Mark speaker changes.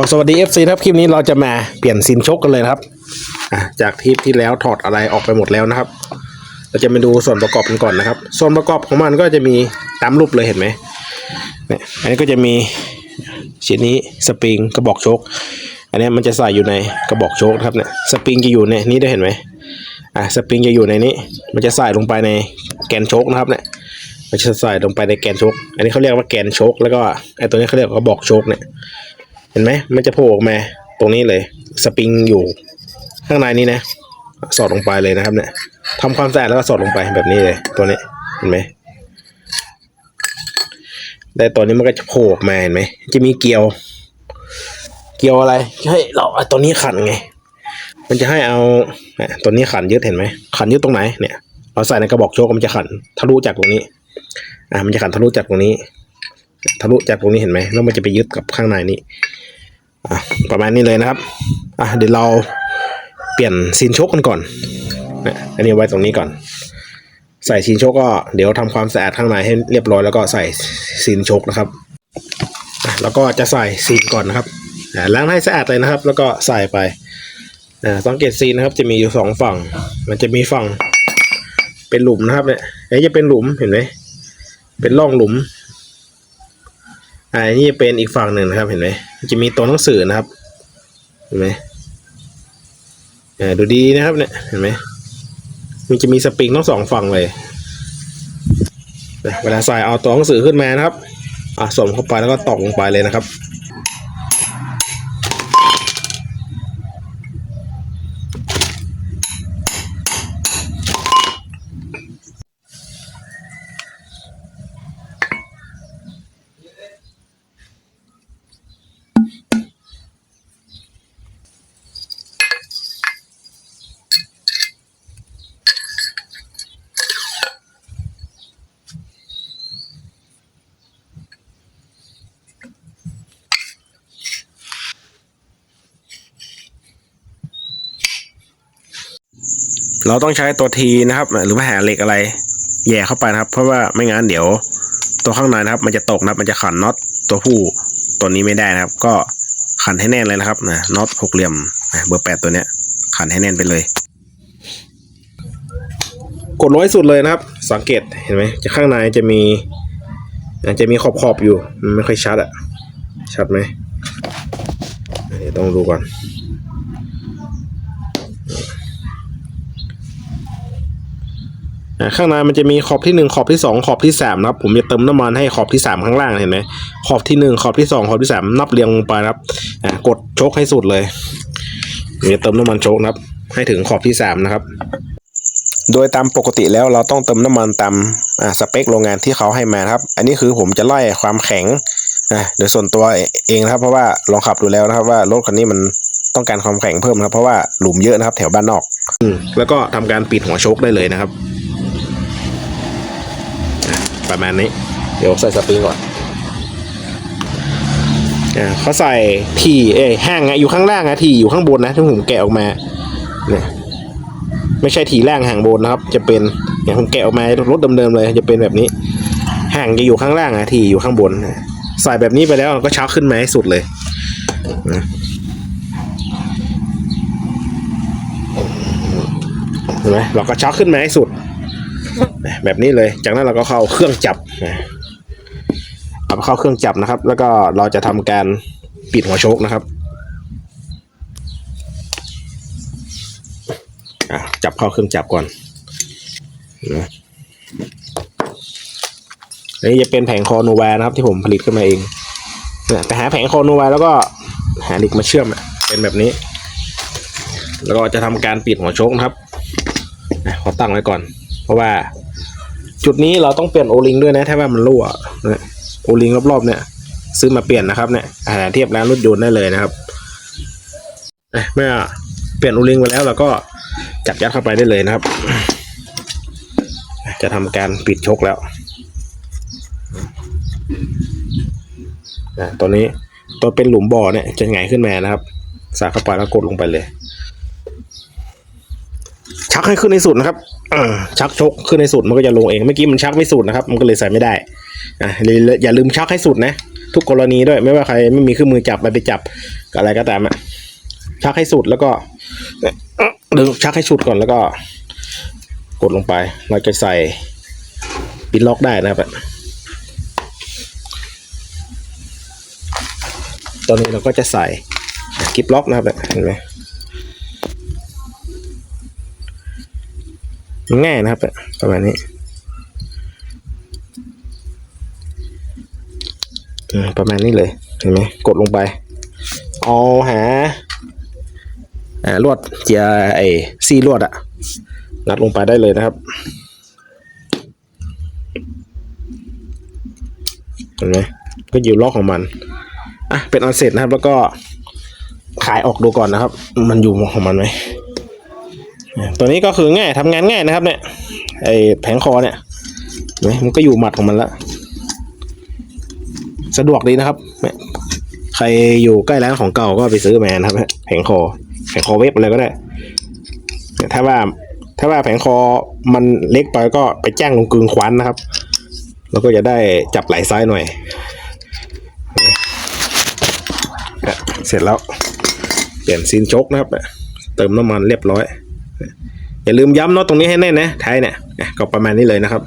Speaker 1: ก็สวัสดี FC ครับคลิปนี้เราจะมาเปลี่ยนซินชกกันเลยครับจากทริปที่แล้วถอดอะไรออกไปหมดแล้วนะครับ เราจะมาดูส่วนประกอบกันก่อนนะครับ ส่วนประกอบของมันก็จะมีตามรูปเลยเห็นไหมเนี่ยอันนี้ก็จะมีชิ้นนี้สปริงกระบอกชคอันนี้มันจะใส่อยู่ในกระบอกชคนะครับเนี่ยสปริงจะอยู่ในนี้ได้เห็นไหมอะสปริงจะอยู่ในนี้ มันจะใส่ลงไปในแกนชคนะครับเนี่ยมันจะใส่ลงไปในแกนชคอันนี้เขาเรียกว่าแกนชคแล้วก็ไอ้ตัวนี้เขาเรียกว่ากระบอกชคเนี่ย ห็นไหมมันจะโผล่ออกมาตรงนี้เลย สปริงอยู่ข้างในนี้นะ สอดลงไปเลยนะครับเนี่ยทำความสะอาดแล้วก็สอดลงไปแบบนี้เลย ตัวนี้เห็นไหมแต่ตัวนี้มันก็จะโผล่ออกมาเห็นไหมจะมีเกลียว เกลียวอะไรให้เราเอาตัวนี้ขันไง มันจะให้เอาตัวนี้ขันยึดเห็นไหมขันยึดตรงไหนเนี่ยเราใส่ในกระบอกโชกมันจะขันทะลุจากตรงนี้ อ่ามันจะขันทะลุจากตรงนี้ ทะลุจากตรงนี้เห็นไหมแล้วมันจะไปยึดกับข้างในนี้ อะประมาณนี้เลยนะครับอะเดี๋ยวเราเปลี่ยนซีนโชกกันก่อนนะอันนี้ไว้ตรงนี้ก่อน ใส่ซีนโชกก็เดี๋ยวทำความสะอาดข้างในให้เรียบร้อยแล้วก็ใส่ซีนโชกนะครับอะแล้วก็จะใส่ซีนก่อนนะครับอะล้างให้สะอาดเลยนะครับ แล้วก็ใส่ไปอ่าสังเกตซีนนะครับ จะมีอยู่สองฝั่ง มันจะมีฝั่งเป็นหลุมนะครับเนี่ยอันนี้จะเป็นหลุมเห็นไหมเป็นร่องหลุมอ่านี่เป็นอีกฝั่งหนึ่งนะครับเห็นไหม จะมีตัวหนังสือนะครับ เห็นไหมอ่าดูดีนะครับเนี่ย เห็นไหมมันจะมีสปริงทั้งสองฝั่งเลย เวลาใส่เอาตัวหนังสือขึ้นมานะครับอะสวมเข้าไปแล้วก็ตอกลงไปเลยนะครับ เราต้องใช้ตัวทีนะครับ หรือว่าแหเหล็กอะไร แย่เข้าไปนะครับ เพราะว่าไม่งั้นเดี๋ยว ตัวข้างในนะครับ มันจะตกนะครับมันจะขันน็อตตัวผู้ตัวนี้ไม่ได้นะครับ ก็ขันให้แน่นเลยนะครับนะน็อตหกเหลี่ยมเบอร์แปดตัวเนี้ย ขันให้แน่นไปเลย กดร้อยสุดเลยนะครับ สังเกตเห็นไหมจะข้างในจะมีจะมีขอบขอบๆอยู่มันไม่ค่อยชัดอะชัดไหมเดี๋ยวต้องดูก่อน อ่า ข้างในมันจะมีขอบที่หนึ่งขอบที่สองขอบที่สามนะครับผมจะเติมน้ำมันให้ขอบที่สามข้างล่างเห็นไหมขอบที่หนึ่งขอบที่สองขอบที่สามนับเรียงลงไปนะครับกดโชคให้สุดเลยมจะเติมน้ำมันโชคนะครับ ให้ถึงขอบที่สามนะครับ โดยตามปกติแล้วเราต้องเติมน้ำมันตามอ่าสเปคโรงงานที่เขาให้มาครับ อันนี้คือผมจะไล่ความแข็งนะโดยส่วนตัวเองนะครับ เพราะว่าลองขับดูแล้วนะครับ ว่ารถคันนี้มันต้องการความแข็งเพิ่มนะครับเพราะว่าหลุมเยอะนะครับ แถวบ้านนอกอืแล้วก็ทำการปิดหัวโชคได้เลยนะครับ ประมาณนี้ เดี๋ยวใส่สปริงก่อนอ่าเขาใส่ทีเอ้ยห้างอะอยู่ข้างล่างอะทีอยู่ข้างบนนะที่ผมแกะออกมาเนี่ยไม่ใช่ทีล่างห่างบนนะครับ จะเป็นอย่างผมแกะออกมารถเดิมๆเลย จะเป็นแบบนี้ห่างจะอยู่ข้างล่างอะทีอยู่ข้างบนใส่แบบนี้ไปแล้วก็ชักขึ้นมาให้สุดเลยเห็นไหมเราก็ชักขึ้นมาให้สุด แบบนี้เลย จากนั้นเราก็เข้าเครื่องจับเอาไปเข้าเครื่องจับนะครับ แล้วก็เราจะทำการปิดหัวโชคนะครับจับเข้าเครื่องจับก่อนนะอันนี้จะเป็นแผงคอโนวนะครับ ที่ผมผลิตขึ้นมาเองเนี่ยแต่หาแผงคอโนวแล้วก็หาเหล็กมาเชื่อมเป็นแบบนี้ แล้วก็จะทำการปิดหัวโชคนะครับขอตั้งไว้ก่อน เพราะว่า จุดนี้เราต้องเปลี่ยนโอลิงด้วยนะ ถ้าว่ามันรั่วนะโอลิงรอบๆ เนี่ย ซื้อมาเปลี่ยนนะครับเนี่ยอ่าเทียบร้านรถยนต์ได้เลยนะครับเมื่อเปลี่ยนโอลิงไปแล้วเราก็จับยัดเข้าไปได้เลยนะครับ จะทำการปิดชกแล้วนะตัวนี้ตัวเป็นหลุมบ่อเนี่ยจะไงายขึ้นมานะครับใส่เข้าไปแล้วกดลงไปเลย ชักให้ขึ้นในสุดนะครับอชักชกขึ้นในสุดมันก็จะลงเองเมื่อกี้มันชักไม่สุดนะครับ มันก็เลยใส่ไม่ได้อะอย่าอย่าลืมชักให้สุดนะ ทุกกรณีด้วยไม่ว่าใครไม่มีเครื่องมือจับไปไปจับกับอะไรก็ตามอะชักให้สุดแล้วก็ดึงชักให้สุดก่อนแล้วก็ กดลงไปเราจะใส่ปินล็อกได้นะครับตอนนี้เราก็จะใส่กิบล็อกนะครับเห็นไหม ง่ายนะครับประมาณนี้ประมาณนี้เลยเห็นไหมกดลงไปเอาหาลวดเจียไอซี่ลวดอะงัดลงไปได้เลยนะครับเห็นไหมก็อยู่ล็อกของมันอะเป็นอันเสร็จนะครับ แล้วก็ขายออกดูก่อนนะครับ มันอยู่ของมันไหม ตัวนี้ก็คือง่ายทำงานง่ายนะครับ เนี่ยไอแผงคอเนี่ยมันก็อยู่หมัดของมันละสะดวกดีนะครับ ใครอยู่ใกล้ร้านของเก่าก็ไปซื้อแมนครับแผงคอ แผงคอเว็บอะไรก็ได้ ถ้าว่า ถ้าว่าแผงคอมันเล็กไปก็ไปจ้างลงกึงควันนะครับ แล้วก็จะได้จับไหลซ้ายหน่อย เสร็จแล้ว เปลี่ยนซีนชกนะครับ เติมน้ำมันเรียบร้อย อย่าลืมย้ำเนาะตรงนี้ให้แน่นนะท้ายเนี่ยก็ประมาณนี้เลยนะครับ